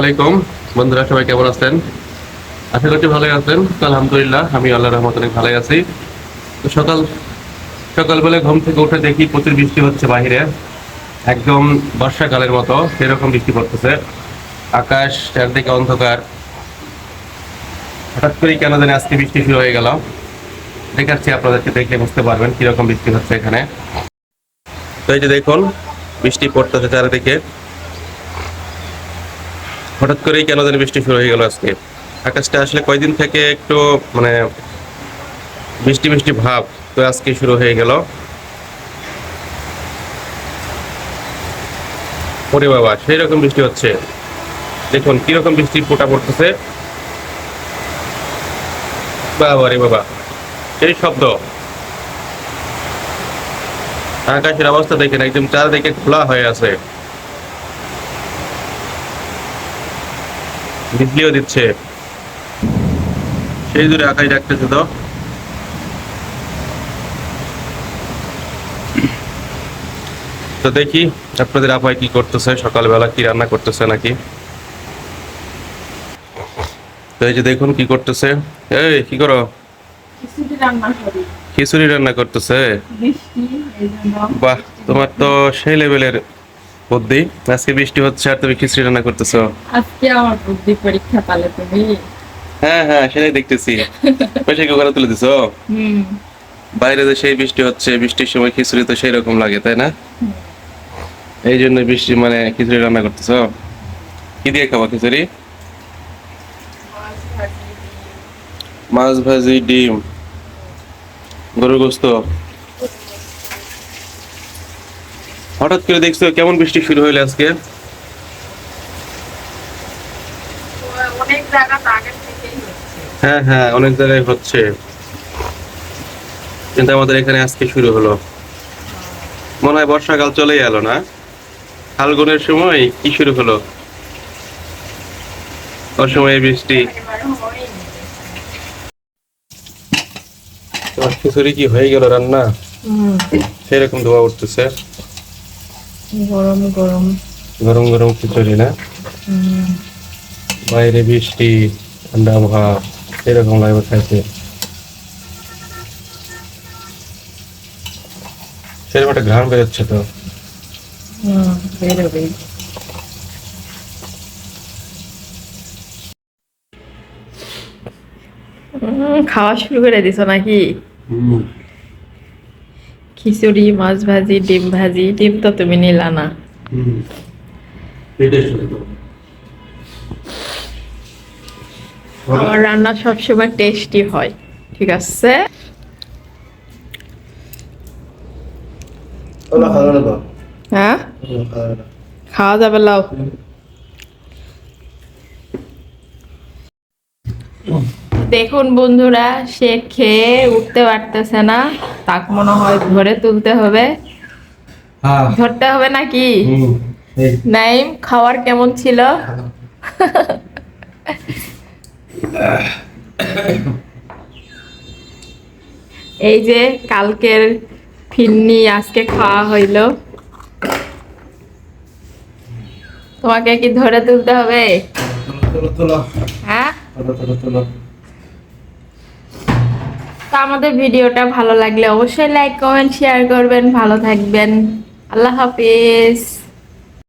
আলাইকুম। বন্ধুরা, সবাই কেমন আছেন? আশা করছি ভালোই আছেন। আলহামদুলিল্লাহ, আমি আল্লাহ রহমত অনেক ভালোই আছি। তো সকাল, সকালবেলা ঘুম থেকে উঠে দেখি প্রচুর বৃষ্টি হচ্ছে বাইরে একদম বর্ষাকালের মতো, সেরকম বৃষ্টি পড়তেছে। আকাশ চারদিকে অন্ধকার। হঠাৎ করেই কেন জানি আজকে বৃষ্টি শুরু হয়ে গেল। দেখাচ্ছি, আপনাদেরকে দেখলে বুঝতে পারবেন কীরকম বৃষ্টি হচ্ছে এখানে। তো এই যে দেখুন, বৃষ্টি পড়তেছে চারিদিকে। হঠাৎ করেই কেন জানি বৃষ্টি শুরু হয়ে গেল আজকে। আকাশটা আসলে কয়দিন থেকে একটু মানে বৃষ্টি বৃষ্টি ভাব তো আজকে শুরু হয়ে গেল। ওরে বাবা সেই রকম বৃষ্টি হচ্ছে। দেখুন, কীরকম বৃষ্টি ফোটা পড়তেছে। বাবা রে বাবা, সেই শব্দ। আকাশের অবস্থা দেখেন, একদম চারদিকে খোলা হয়ে আছে। বিজলিও দিচ্ছে। সেই দূরে আকাশ ডাকতেছে তো। তো দেখি আপনাদের আপায় কি করতেছে? সকালবেলা কি রান্না করতেছে নাকি? তো এই যে দেখুন কি করতেছে। এই কি করো? খিচুড়ি রান্না করতেছে? বাহ তোমার তো সেই লেভেলের বুদ্ধি। আজকে বৃষ্টি হচ্ছে আর তুমি খিচুড়ি রান্না করতেছো। আজকে আমার বুদ্ধি পরীক্ষা পালে তুমি। হ্যাঁ হ্যাঁ সেটাই দেখতেছি। পয়সা কি করে তুলে দিছো? বাইরে তো সেই বৃষ্টি হচ্ছে বৃষ্টির সময় খিচুড়ি তো সেই রকম লাগে তাই না? এই জন্য বৃষ্টি মানে খিচুড়ি রান্না করতেছো। কি দিয়ে খাব খিচুড়ি? মাছ ভাজি ডিম। গরুর গোস্ত। হঠাৎ করে দেখছ কেমন বৃষ্টি শুরু হইল আজকে? হ্যাঁ হ্যাঁ অনেক জায়গায় হচ্ছে। কিন্তু আমাদের এখানে আজকে শুরু হলো। মনে হয় বর্ষাকাল চলেই এলো না। ফাল্গুনের সময় কি শুরু হলো? ওর সময় বৃষ্টি। তোমার খিচুড়ি কি হয়ে গেল রান্না? সেরকম ধোয়া উঠতেছে। গরম গরম। গরম গরম খিচুড়ি না? বাইরে বৃষ্টি ঠান্ডা আবহাওয়া এরকম লাগবে খাইতে সেরকম একটা ঘ্রাণ বেরোচ্ছে তো। বেরোবেই। খাওয়া শুরু করে দিছো নাকি? খিচুড়ি মাছ ভাজি ডিম ভাজি ডিম তো তুমি নিলা না। আমার রান্না সবসময় টেস্টি হয় ঠিক আছে? হ্যাঁ? খাওয়া যাবে লাও দেখুন বন্ধুরা সে খেয়ে উঠতে পারতেছে না। তাক মনে হয় ধরে তুলতে হবে। হ্যাঁ। ধরতে হবে নাকি? নাইম খাওয়ার কেমন ছিল? এই যে কালকের ফিন্নি আজকে খাওয়া হইল। তোমাকে কি ধরে তুলতে হবে? হ্যাঁ? তো আমাদের ভিডিওটা ভালো লাগলে অবশ্যই লাইক কমেন্ট শেয়ার করবেন। ভালো থাকবেন। আল্লাহ হাফিজ।